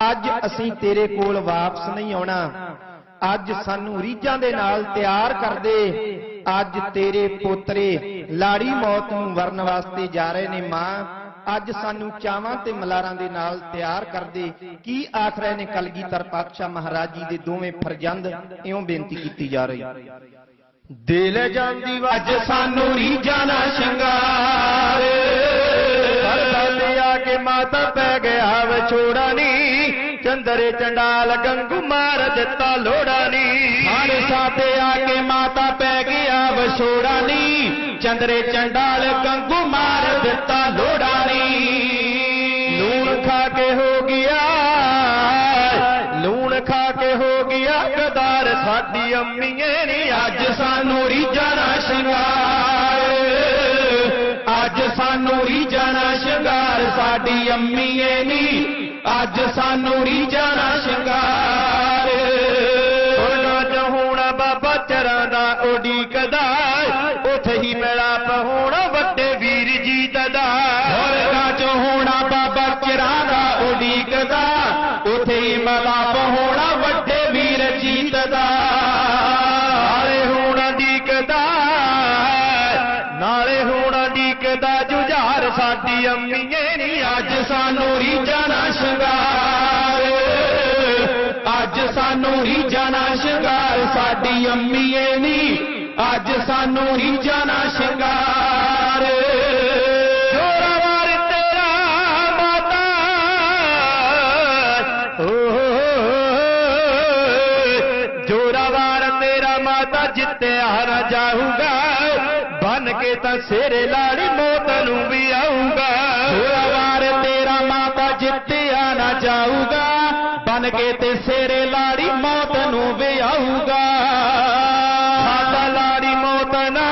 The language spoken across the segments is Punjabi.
ਅੱਜ ਅਸੀਂ ਤੇਰੇ ਕੋਲ ਵਾਪਸ ਨਹੀਂ ਆਉਣਾ। ਅੱਜ ਸਾਨੂੰ ਰੀਝਾਂ ਦੇ ਨਾਲ ਤਿਆਰ ਕਰ ਦੇ। ਅੱਜ ਤੇਰੇ ਪੋਤਰੇ ਲਾੜੀ ਮੌਤ ਨੂੰ ਵਰਨ ਵਾਸਤੇ ਜਾ ਰਹੇ ਨੇ ਮਾਂ। ਅੱਜ ਸਾਨੂੰ ਚਾਵਾਂ ਤੇ ਮਲਾਰਾਂ ਦੇ ਨਾਲ ਤਿਆਰ ਕਰ ਦੇ। ਕੀ ਆਖ ਰਹੇ ਨੇ ਕਲਗੀਧਰ ਪਾਤਸ਼ਾਹ ਮਹਾਰਾਜ ਜੀ ਦੇ ਦੋਵੇਂ ਫਰਜ਼ੰਦ? ਇਉਂ ਬੇਨਤੀ ਕੀਤੀ ਜਾ ਰਹੀ। ਦਿਲ ਜਾਂਦੀ ਅੱਜ ਸਾਨੂੰ ਰੀਝਾਂ ਦਾ ਸ਼ਿੰਗਾਰ। ਤੇ ਆ ਕੇ ਮਾਤਾ ਪੈ ਵਿਛੋੜਾ ਨੀ ਚੰਦਰੇ ਚੰਡਾਲ ਗੰਗੂ ਮਾਰ ਦਿੱਤਾ ਲੋੜਾ ਨੀ ਹਾਰਸਾ ਤੇ ਆ ਕੇ ਮਾਤਾ ਪੈ ਗਿਆ ਵਿਛੋੜਾ ਸਾਡੀ ਅੰਮੀਏ ਨੀ, ਅੱਜ ਸਾਨੂੰ ਰੀਝਾਂ ਦਾ ਸ਼ਿੰਗਾਰ। ਉਹਨਾਂ ਚ ਹੋਣਾ ਬਾਬਾ ਚਰਾਂ ਦਾ ਉਡੀਕਦਾ ਅੱਜ ਸਾਨੂੰ ਰੀਝਾਂ ਦਾ ਸ਼ਿੰਗਾਰ, ਸਾਡੀ ਅੰਮੀਏ ਨੀ ਅੱਜ ਸਾਨੂੰ ਰੀਝਾਂ ਦਾ ਸ਼ਿੰਗਾਰ। ਜੋਰਾਵਰ ਤੇਰਾ ਮਾਤਾ, ਓ ਜੋਰਾਵਰ ਤੇਰਾ ਮਾਤਾ ਜਿੱਤਿਆ ਨਾ ਜਾਊਗਾ ਬਨ ਬਨ ਕੇ ਤੇ ਸੇਰੇ ਲਾੜੀ ਮੌਤ ਨੂੰ ਵਿਆਹੂਗਾ ਸਾਡਾ ਲਾੜੀ ਮੌਤ ਨਾ,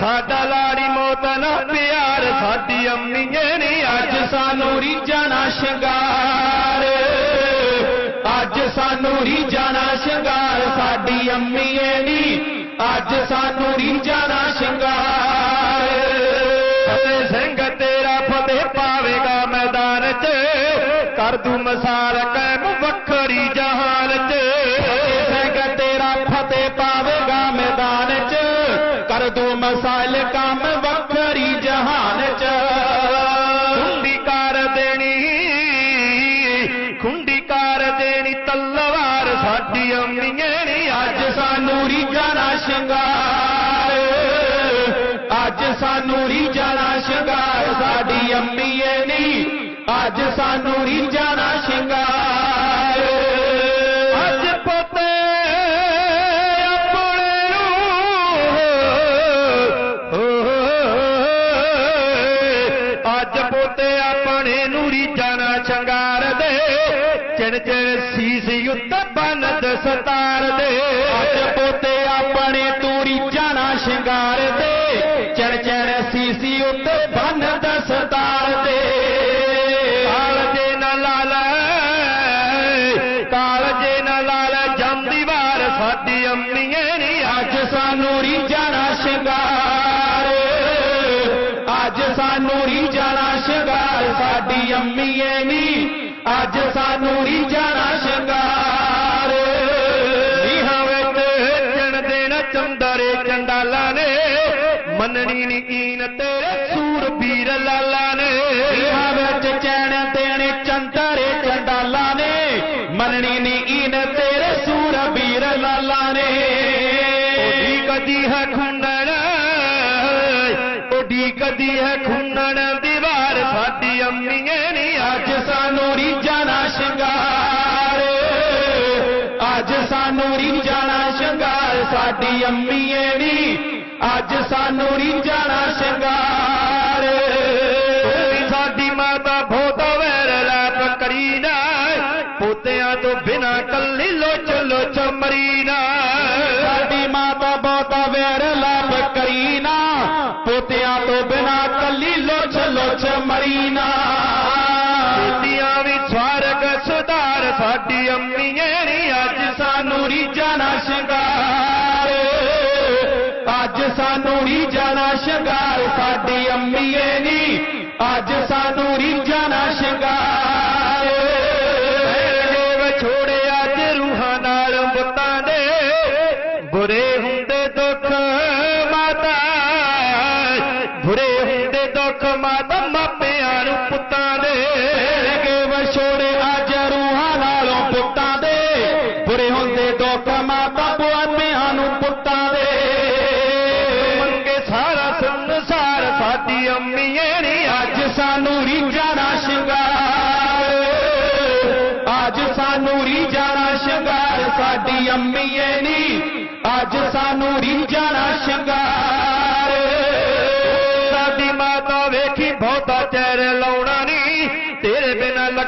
ਸਾਡਾ ਲਾੜੀ ਮੌਤ ਨਾ ਪਿਆਰ, ਸਾਡੀ ਅੰਮੀਏ ਨੀ ਅੱਜ ਸਾਨੂੰ ਰੀਝਾਂ ਨਾ ਸ਼ਿੰਗਾਰ। ਅੱਜ ਸਾਨੂੰ ਰੀਝਾਂ ਨਾ ਸ਼ਿੰਗਾਰ, ਸਾਡੀ ਅੰਮੀਏ ਨੀ, ਅੱਜ ਸਾਨੂੰ ਰੀਝਾਂ ਕਰ ਦੂ ਮਸਾਲ ਕਾਇਮ ਵੱਖਰੀ ਜਹਾਨ 'ਚ। ਸਿੰਘ ਤੇਰਾ ਫਤਿਹ ਪਾਵੇਗਾ ਮੈਦਾਨ 'ਚ। ਕਰ ਦੂ ਮਸਾਇਲ ਕੰਮ ਵੱਖਰੀ ਜਹਾਨ 'ਚ। ਖੁੰਡੀ ਕਰ ਦੇਣੀ, ਖੁੰਡੀ ਕਰ ਦੇਣੀ ਤਲਵਾਰ। ਸਾਡੀ ਅੰਮੀਏ ਨੀ ਅੱਜ ਸਾਨੂੰ ਰੀਝਾਂ ਦਾ ਸ਼ਿੰਗਾਰ। ਅੱਜ ਸਾਨੂੰ ਰੀਝਾਂ ਦਾ ਸ਼ਿੰਗਾਰ। ਸਾਡੀ ਅੰਮੀਏ ਨੀ ਅੱਜ ਸਾਨੂੰ ਰੀਝਾਂ ਚਿਣ ਚਿਣ ਸੀਸ ਉੱਤੇ ਬੰਨ ਦਸਤਾਰ ਦੇ, ਅੱਜ ਪੋਤੇ ਆਪਣੇ ਤੂਰੀ ਜਾਣਾ ਸ਼ਿੰਗਾਰ ਦੇ, ਚੜ ਚੜ ਸੀਸੀ ਉੱਤੇ ਬੰਨ ਦਸਤਾਰ ਦੇ। ਕਾਲਜੇ ਨਾ ਲਾਲ ਕਾਲਜੇ ਨਾ ਲਾਲ ਜਾਂਦੀ ਵਾਰ ਸਾਡੀ ਅੰਮੀਏ ਨੀ, ਅੱਜ ਸਾਨੂੰ ਰੀਝਾਂ ਦਾ ਸ਼ਿੰਗਾਰ। ਅੱਜ ਸਾਨੂੰ ਰੀਝਾਂ ਜਾਣਾ ਸ਼ਿੰਗਾਰ, ਸਾਡੀ ਅੰਮੀਏ ਨੀ ਅੱਜ ਸਾਨੂੰ ਰੀਝਾਂ ਦਾ ਸ਼ਿੰਗਾਰ। ਨੀਹਾਂ ਵਿੱਚ ਚਣ ਦੇਣਾ ਚੰਦਰੇ ਚੰਡਾਲਾਂ ਨੇ। ਮੰਨਣੀ ਨੀ ਕੀਨ ਓਡੀ ਕਦੀ ਹੈ ਖੁੰਨਣ ਦੀਵਾਰ, ਸਾਡੀ ਅੰਮੀਏ ਨੀ ਅੱਜ ਸਾਨੂੰ ਰੀਝਾਂ ਦਾ ਸ਼ਿੰਗਾਰ। ਅੱਜ ਸਾਨੂੰ ਰੀਝਾਂ ਦਾ ਸ਼ਿੰਗਾਰ, ਸਾਡੀ ਅੰਮੀਏ ਨੀ ਅੱਜ ਸਾਨੂੰ ਰੀਝਾਂ ਦਾ ਸ਼ਿੰਗਾਰ। ਵੀ ਸਾਡੀ ਮਾਤਾ ਬਹੁਤ ਵੈਰ ਲਾਪ ਕਰੀ ਨਾ, ਪੋਤਿਆਂ ਤੋਂ ਬਿਨਾ ਕੱਲੀ ਲੋਚ ਲੋਚ ਮਰੀ ਨਾ। ਸਾਡੀ ਮਾਤਾ ਬਹੁਤਾ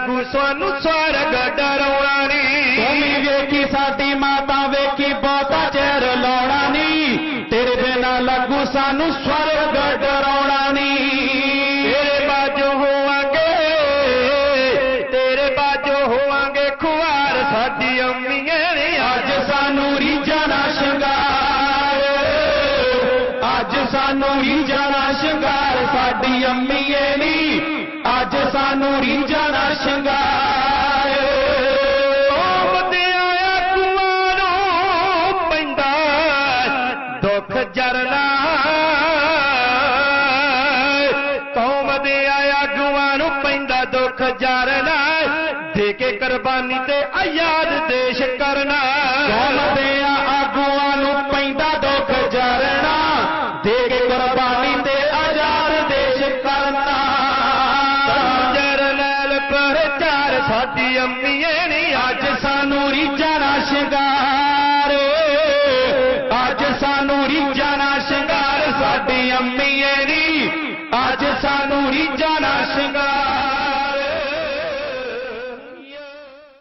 ਸਾਨੂੰ ਸਵਰਗ ਡਰਾਉਣਾ ਵੀ ਵੇਖੀ ਸਾਡੀ ਮਾਤਾ ਵੇਖੀ ਬਹੁਤਾ ਚਿਰ ਲਾਉਣਾ ਨੀ ਤੇਰੇ ਬਿਨਾ ਲੱਗੂ ਸਾਨੂੰ ਸਵਰਗ ਡਰਾਉਣਾ ਨੀ ਤੇਰੇ ਬਾਝੋਂ ਹੋਵਾਂਗੇ ਤੇਰੇ ਬਾਝੋਂ ਹੋਵਾਂਗੇ ਖੁਆਰ। ਸਾਡੀ ਅੰਮੀਏ ਨੀ ਅੱਜ ਸਾਨੂੰ ਰੀਝਾਂ ਨਾ ਸ਼ਿੰਗਾਰ। ਅੱਜ ਸਾਨੂੰ ਰੀਝਾਂ ਨਾ ਸ਼ਿੰਗਾਰ। ਸਾਡੀ ਅੰਮੀਏ ਨੀ ਅੱਜ ਸਾਨੂੰ ਰੀਝਾਂ ਨਾ ਸ਼ਿੰਗਾਰ। ਬੰਦਿਆਂ ਆਗੂਆਂ ਨੂੰ ਪੈਂਦਾ ਦੁੱਖ ਜਰਨਾ। ਕੌਮ ਦੇ ਆਗੂਆਂ ਨੂੰ ਪੈਂਦਾ ਦੁੱਖ ਜਰਨਾ। ਦੇ ਕੇ ਕੁਰਬਾਨੀ ਤੇ ਆਜ਼ਾਦ ਦੇਸ਼ ਕਰਨਾ। ਕੌਮ ਦੇ